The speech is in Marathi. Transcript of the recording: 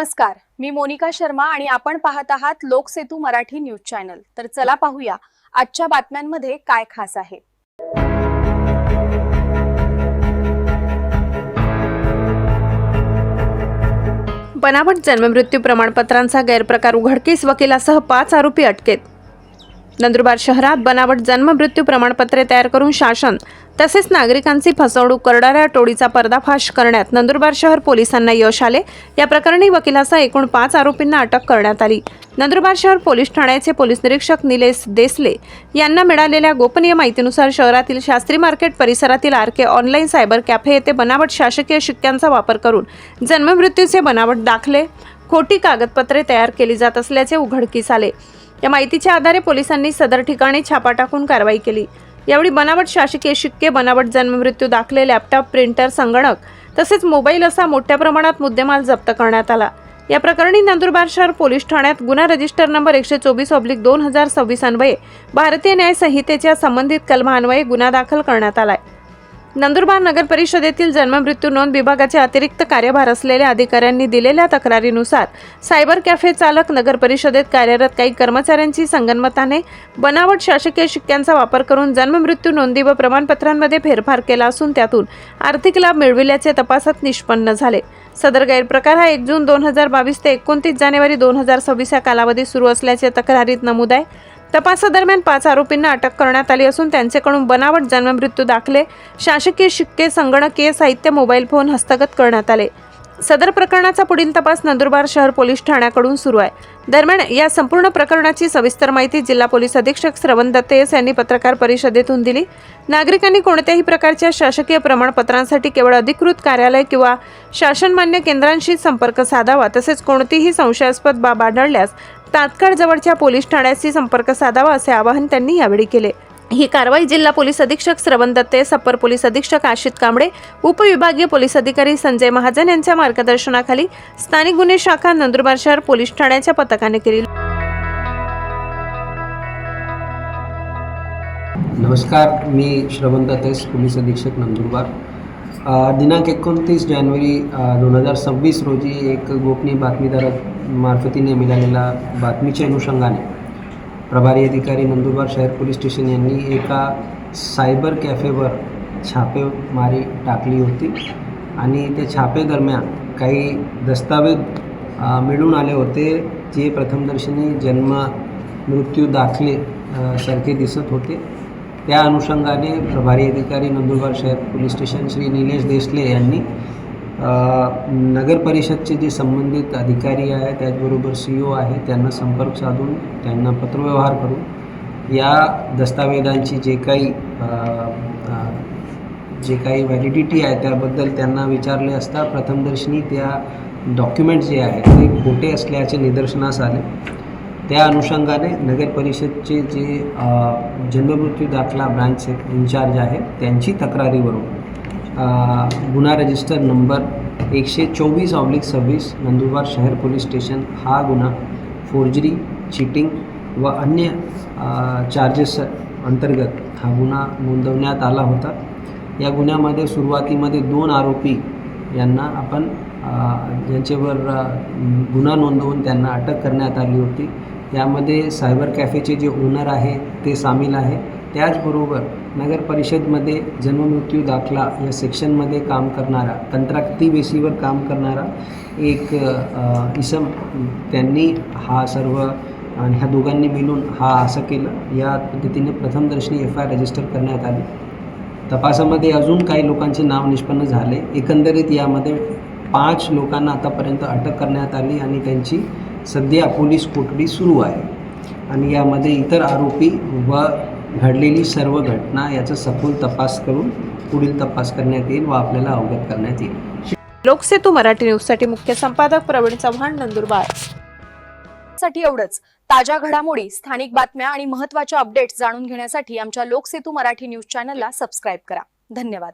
नमस्कार मी मोनिका शर्मा आणि आपण पाहत आहात लोकसेतू मराठी न्यूज चॅनल. तर चला पाहूया आजच्या बातम्यांमध्ये काय खास आहे. बनावट जन्ममृत्यू प्रमाणपत्रांचा गैरप्रकार उघडकीस वकिलासह पाच आरोपी अटकेत. नंदुरबार शहरात बनावट जन्ममृत्यू प्रमाणपत्रे तयार करून शासन तसेच नागरिकांची फसवणूक करणाऱ्या टोळीचा पर्दाफाश करण्यात नंदुरबार शहर पोलिसांना यश आले. या प्रकरणी वकिलासह एकूण पाच आरोपींना अटक करण्यात आली. नंदुरबार शहर पोलीस ठाण्याचे पोलीस निरीक्षक निलेश देसले यांना मिळालेल्या गोपनीय माहितीनुसार शहरातील शास्त्री मार्केट परिसरातील R K online cyber cafe येथे बनावट शासकीय शिक्क्यांचा वापर करून जन्ममृत्यूचे बनावट दाखले. खोटी कागदपत्रे तयार केली जात असल्याचे उघडकीस आले. या माहितीच्या आधारे पोलिसांनी सदर ठिकाणी छापा टाकून कारवाई केली. यावेळी बनावट शासकीय शिक्के बनावट जन्ममृत्यू दाखले लॅपटॉप प्रिंटर संगणक तसेच मोबाईल असा मोठ्या प्रमाणात मुद्देमाल जप्त करण्यात आला. या प्रकरणी नंदुरबार शहर पोलीस ठाण्यात गुन्हा रजिस्टर नंबर एकशे चोवीस ऑब्लिक दोन हजार सव्वीस अन्वये भारतीय न्याय संहितेच्या संबंधित कलमान्वये गुन्हा दाखल करण्यात आलाय. नंदुरबार नगर परिषदेतील जन्ममृत्यू नोंद विभागाचे अतिरिक्त कार्यभार असलेल्या अधिकाऱ्यांनी दिलेल्या तक्रारीनुसार सायबर कॅफे चालक नगर परिषदेत कार्यरत काही कर्मचाऱ्यांची संगनमताने बनावट शासकीय शिक्क्यांचा वापर करून जन्ममृत्यू नोंदी व प्रमाणपत्रांमध्ये फेरफार केला असून त्यातून आर्थिक लाभ मिळविल्याचे तपासात निष्पन्न झाले. सदर गैरप्रकार हा एक जून दोन हजार बावीस ते एकोणतीस जानेवारी दोन हजार सव्वीस या कालावधीत सुरू असल्याचे तक्रारीत नमूद आहे. तपासादरम्यान पाच आरोपींना अटक करण्यात आली असून त्यांच्याकडून बनावट जन्ममृत्यू दाखले शासकीय शिक्के संगणकीय साहित्य मोबाईल फोन हस्तगत करण्यात आले. सदर प्रकरणाचा पुढील तपास नंदुरबार शहर पोलीस ठाण्याकडून सुरू आहे. दरम्यान या संपूर्ण प्रकरणाची सविस्तर माहिती जिल्हा पोलीस अधीक्षक श्रवण दत्तेस यांनी पत्रकार परिषदेतून दिली. नागरिकांनी कोणत्याही प्रकारच्या शासकीय प्रमाणपत्रांसाठी केवळ अधिकृत कार्यालय किंवा शासनमान्य केंद्रांशी संपर्क साधावा तसेच कोणतीही संशयास्पद बाब आढळल्यास तात्काळ जवळच्या पोलीस ठाण्याशी संपर्क साधावा असे आवाहन त्यांनी यावेळी केले. ही कारवाई जिल्हा पोलीस अधीक्षक श्रवण दत्ते सप्पर पोलीस अधीक्षक आशित कांबळे उपविभागीय पोलीस अधिकारी संजय महाजन यांच्या मार्गदर्शनाखाली स्थानिक गुन्हे शाखा नंदुरबार शहर पोलीस ठाण्याच्या पथकाने केली. नमस्कार मी श्रवण दत्ते पोलीस अधीक्षक नंदुरबार. दिनांक एकोणतीस जानेवारी दोन हजार सव्वीस रोजी एक गोपनीय बातमीदारा मार्फतीने मिळालेल्या बातमीच्या अनुषंगाने प्रभारी अधिकारी नंदुरबार शहर पोलीस स्टेशन यांनी एका सायबर कॅफेवर छापेमारी टाकली होती आणि त्या छापेदरम्यान काही दस्तावेज मिळून आले होते जे प्रथमदर्शनी जन्म मृत्यू दाखले सारखे दिसत होते. त्या अनुषंगाने प्रभारी अधिकारी नंदुरबार शहर पोलीस स्टेशन श्री निलेश देसले यांनी नगर परिषदचे जे संबंधित अधिकारी आहे त्याचबरोबर सी ओ आहे त्यांना संपर्क साधून त्यांना पत्रव्यवहार करून या दस्तावेजांची जे काही जे काही व्हॅलिडिटी आहे त्याबद्दल त्यांना विचारले असता प्रथमदर्शनी त्या डॉक्युमेंट जे आहेत ते खोटे असल्याचे निदर्शनास आले. त्या अनुषंगाने नगर परिषदचे जे जन्ममृत्यू दाखला ब्रांच इन्चार्ज आहेत त्यांची तक्रारीवरून गुन्हा रजिस्टर नंबर एकशे चोवीस ऑब्लिक सव्वीस नंदुरबार शहर पोलीस स्टेशन. हा गुन्हा फोर्जरी चिटिंग व अन्य चार्जेस अंतर्गत हा गुन्हा नोंदवण्यात आला होता. या गुन्ह्यामध्ये सुरुवातीमध्ये दोन आरोपी यांना आपण ज्यांच्यावर गुन्हा नोंदवून त्यांना अटक करण्यात आली होती. यामध्ये सायबर कॅफेचे जे ओनर आहे ते सामील आहे. त्याचबरोबर नगर परिषदमध्ये जन्ममृत्यू दाखला या सेक्शनमध्ये काम करणारा कंत्राटी बेसीवर काम करणारा एक इसम त्यांनी हा सर्व आणि ह्या दोघांनी मिळून हा असं केलं. या पद्धतीने प्रथमदर्शनी एफ आय रजिस्टर करण्यात आली. तपासामध्ये अजून काही लोकांचे नाव निष्पन्न झाले. एकंदरीत यामध्ये पाच लोकांना आतापर्यंत अटक करण्यात आली आणि त्यांची सध्या पोलीस कोठडी सुरू आहे. आणि यामध्ये इतर आरोपी व घडलेली सर्व घटना याचा सखोल तपास करून पुढील तपास करण्यात येईल व आपल्याला अवगत करण्यात येईल. लोकसेतू मराठी न्यूजसाठी मुख्य संपादक प्रवीण चव्हाण नंदुरबार. साठी एवढंच. ताज्या घडामोडी स्थानिक बातम्या आणि महत्त्वाच्या अपडेट्स जाणून घेण्यासाठी आमच्या लोकसेतू मराठी न्यूज चॅनलला सबस्क्राईब करा. धन्यवाद.